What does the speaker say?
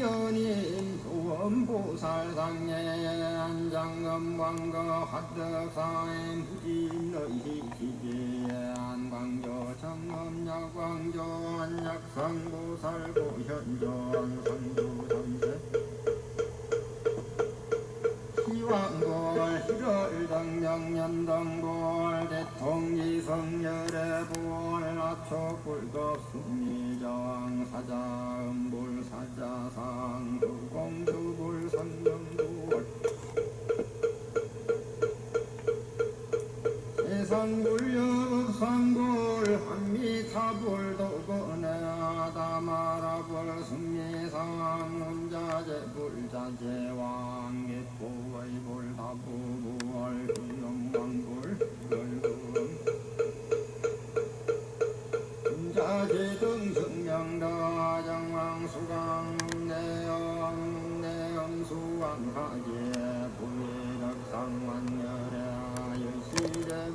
이견인 원보살상예 안장검광거 화덕사인 부진의시기안 광조 청엄야광조 안약상보살 고 현전 선두삼세. 시왕골 hir을등명년등골 대통이성열애볼 아초불급 승리정 세상불 역상불 한미타불 도건에 아다마라불 승리상 운자재불 자재왕 깃보의불 다부부월 기영왕불 걸금 자재등 승명다 정왕 수강